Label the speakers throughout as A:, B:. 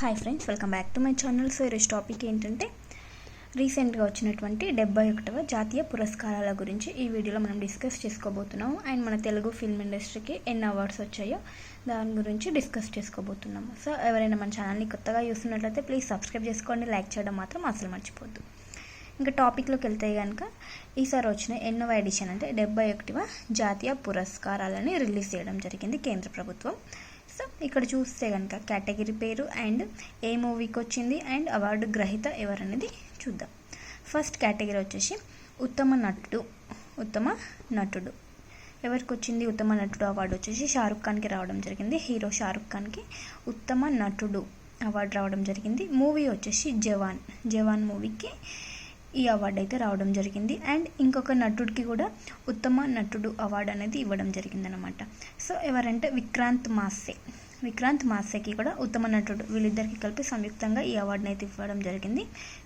A: Hi friends welcome back to my channel so ఈరోజు topic ఏంటంటే రీసెంట్గా వచ్చినటువంటి డెబ్బై ఒకటవ జాతీయ పురస్కారాల గురించి ఈ వీడియోలో మనం డిస్కస్ చేసుకోబోతున్నాము. అండ్ మన తెలుగు ఫిల్మ్ ఇండస్ట్రీకి ఎన్ని అవార్డ్స్ వచ్చాయో దాని గురించి డిస్కస్ చేసుకోబోతున్నాము. సో ఎవరైనా మన ఛానల్ని కొత్తగా చూస్తున్నట్లయితే ప్లీజ్ సబ్స్క్రైబ్ చేసుకోండి లైక్ చేయడం మాత్రం అసలు మర్చిపోద్దు. ఇంకా టాపిక్లోకి వెళ్తే కనుక ఈసారి వచ్చిన ఎన్నో ఎడిషన్ అంటే డెబ్బై ఒకటివ జాతీయ పురస్కారాలని రిలీజ్ చేయడం జరిగింది కేంద్ర ప్రభుత్వం. సో ఇక్కడ చూస్తే కనుక కేటగిరీ పేరు అండ్ ఏ మూవీకి వచ్చింది అండ్ అవార్డు గ్రహీత ఎవరనేది చూద్దాం. ఫస్ట్ కేటగిరీ వచ్చేసి ఉత్తమ నటుడు ఉత్తమ నటుడు. ఎవరికి వచ్చింది ఉత్తమ నటుడు అవార్డు వచ్చేసి షారుఖ్ ఖాన్కి రావడం జరిగింది. హీరో షారుఖ్ ఖాన్కి ఉత్తమ నటుడు అవార్డు రావడం జరిగింది. మూవీ వచ్చేసి జవాన్ జవాన్ మూవీకి ఈ అవార్డు అయితే రావడం జరిగింది. అండ్ ఇంకొక నటుడికి కూడా ఉత్తమ నటుడు అవార్డు అనేది ఇవ్వడం జరిగిందనమాట సో ఎవరంటే విక్రాంత్ మాసే విక్రాంత్ మాసేకి కూడా ఉత్తమ నటుడు వీళ్ళిద్దరికి కలిపి సంయుక్తంగా ఈ అవార్డుని అయితే ఇవ్వడం జరిగింది.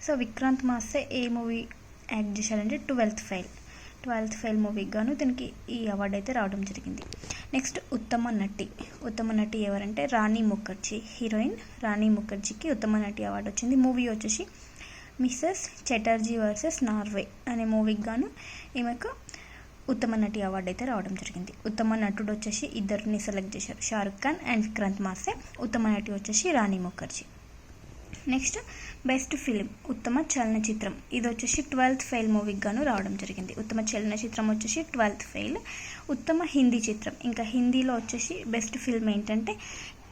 A: సో విక్రాంత్ మాసే ఏ మూవీ యాక్ట్ చేశారంటే ట్వెల్త్ ఫెయిల్ ట్వెల్త్ ఫెయిల్ మూవీకి గాను దీనికి ఈ అవార్డు అయితే రావడం జరిగింది. నెక్స్ట్ ఉత్తమ నటి. ఉత్తమ నటి ఎవరంటే రాణి ముఖర్జీ. హీరోయిన్ రాణి ముఖర్జీకి ఉత్తమ నటి అవార్డు వచ్చింది. మూవీ వచ్చేసి మిస్సెస్ చటర్జీ వర్సెస్ నార్వే అనే మూవీకి గాను ఈమెకు ఉత్తమ నటి అవార్డు అయితే రావడం జరిగింది. ఉత్తమ నటుడు వచ్చేసి ఇద్దరిని సెలెక్ట్ చేశారు. షారుఖ్ ఖాన్ అండ్ క్రంత్ మాసే. ఉత్తమ నటి వచ్చేసి Rani Mukherjee. Next best film ఉత్తమ చలనచిత్రం. ఇది వచ్చేసి ట్వెల్త్ ఫెయిల్ మూవీకి గాను రావడం జరిగింది. ఉత్తమ చలనచిత్రం వచ్చేసి ట్వెల్త్ ఫెయిల్. ఉత్తమ హిందీ చిత్రం. ఇంకా హిందీలో వచ్చేసి బెస్ట్ ఫిల్మ్ ఏంటంటే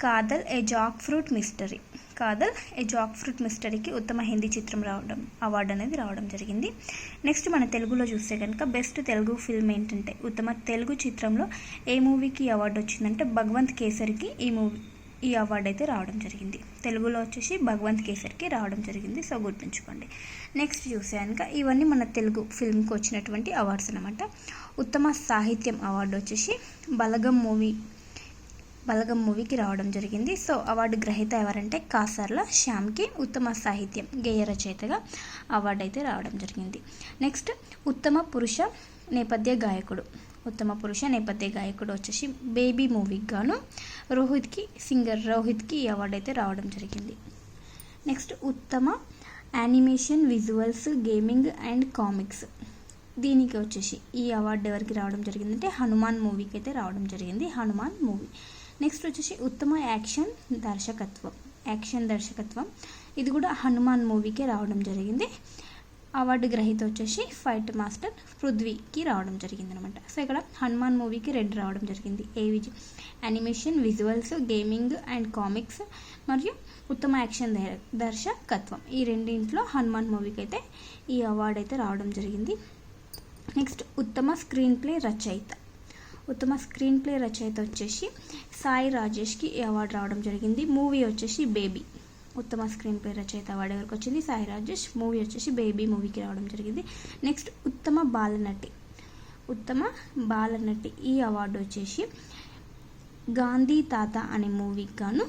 A: Kathal a jackfruit mystery. Kathal a jackfruit మిస్టరీకి ఉత్తమ హిందీ చిత్రం రావడం అవార్డు అనేది రావడం జరిగింది. నెక్స్ట్ మన తెలుగులో చూస్తే కనుక బెస్ట్ తెలుగు ఫిల్మ్ ఏంటంటే ఉత్తమ తెలుగు చిత్రంలో ఏ మూవీకి అవార్డు వచ్చిందంటే భగవంత్ కేసరికి ఈ మూవీ ఈ అవార్డు అయితే రావడం జరిగింది. తెలుగులో వచ్చేసి భగవంత్ కేసరికి రావడం జరిగింది. సో గుర్తుంచుకోండి. నెక్స్ట్ చూసే కనుక ఇవన్నీ మన తెలుగు ఫిల్మ్కి వచ్చినటువంటి అవార్డ్స్ అనమాట ఉత్తమ సాహిత్యం అవార్డు వచ్చేసి బలగం మూవీ బలగం మూవీకి రావడం జరిగింది. సో అవార్డు గ్రహీత ఎవరంటే కాసర్ల శ్యామ్కి ఉత్తమ సాహిత్యం గేయ రచయితగా అవార్డు అయితే రావడం జరిగింది. నెక్స్ట్ ఉత్తమ పురుష నేపథ్య గాయకుడు. ఉత్తమ పురుష నేపథ్య గాయకుడు వచ్చేసి బేబీ మూవీకి గాను రోహిత్కి సింగర్ రోహిత్కి ఈ అవార్డు అయితే రావడం జరిగింది. నెక్స్ట్ ఉత్తమ animation visuals gaming and comics. దీనికి వచ్చేసి ఈ అవార్డు ఎవరికి రావడం జరిగిందంటే హనుమాన్ మూవీకి అయితే రావడం జరిగింది. హనుమాన్ మూవీ. నెక్స్ట్ వచ్చేసి ఉత్తమ యాక్షన్ దర్శకత్వం. యాక్షన్ దర్శకత్వం. ఇది కూడా హనుమాన్ మూవీకే రావడం జరిగింది. అవార్డు గ్రహీత వచ్చేసి ఫైట్ మాస్టర్ పృథ్వీకి రావడం జరిగింది అనమాట సో ఇక్కడ హనుమాన్ మూవీకి రెడ్ రావడం జరిగింది. AVG animation visuals gaming and comics మరియు ఉత్తమ యాక్షన్ దర్శకత్వం. ఈ రెండింట్లో హనుమాన్ మూవీకి అయితే ఈ అవార్డు అయితే రావడం జరిగింది. నెక్స్ట్ ఉత్తమ స్క్రీన్ ప్లే రచయిత. ఉత్తమ స్క్రీన్ ప్లే రచయిత వచ్చేసి సాయి రాజేష్కి ఈ అవార్డు రావడం జరిగింది. మూవీ వచ్చేసి బేబీ ఉత్తమ స్క్రీన్ ప్లే రచయిత అవార్డు ఎవరికి వచ్చింది? సాయి రాజేష్. మూవీ వచ్చేసి బేబీ మూవీకి రావడం జరిగింది. నెక్స్ట్ ఉత్తమ బాలనటి. ఉత్తమ బాలనటి ఈ అవార్డు వచ్చేసి గాంధీ తాత అనే మూవీకి గాను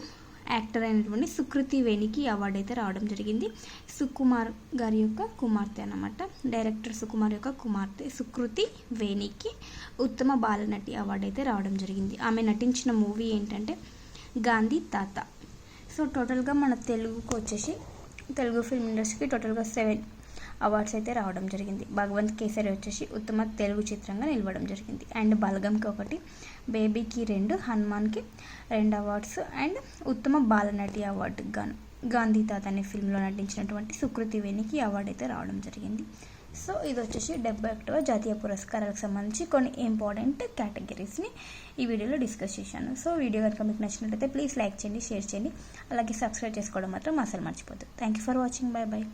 A: యాక్టర్ అయినటువంటి సుకృతి వేణికి అవార్డు అయితే రావడం జరిగింది. సుకుమార్ గారి యొక్క కుమార్తె అనమాట డైరెక్టర్ సుకుమార్ యొక్క కుమార్తె సుకృతి వేణికి ఉత్తమ బాలనటి అవార్డు అయితే రావడం జరిగింది. ఆమె నటించిన మూవీ ఏంటంటే గాంధీ తాత. సో టోటల్గా మన తెలుగుకు వచ్చేసి తెలుగు ఫిల్మ్ ఇండస్ట్రీకి టోటల్గా సెవెన్ అవార్డ్స్ అయితే రావడం జరిగింది. భగవంత్ కేసరి వచ్చేసి ఉత్తమ తెలుగు చిత్రంగా నిలవడం జరిగింది. అండ్ బలగంకి ఒకటి బేబీకి రెండు హనుమాన్కి రెండు అవార్డ్స్ అండ్ ఉత్తమ బాలనటి అవార్డుకి గాను గాంధీ తాత అనే ఫిల్మ్లో నటించినటువంటి సుకృతి వేణికి అవార్డు అయితే రావడం జరిగింది. సో ఇది వచ్చేసి డెబ్బై ఒకటవ జాతీయ పురస్కారాలకు సంబంధించి కొన్ని ఇంపార్టెంట్ కేటగిరీస్ని ఈ వీడియోలో డిస్కస్ చేశాను. సో వీడియో కనుక మీకు నచ్చినట్లయితే ప్లీజ్ లైక్ చేయండి షేర్ చేయండి. అలాగే సబ్స్క్రైబ్ చేసుకోవడం మాత్రం అసలు మర్చిపోద్దు. Thank you for watching. Bye bye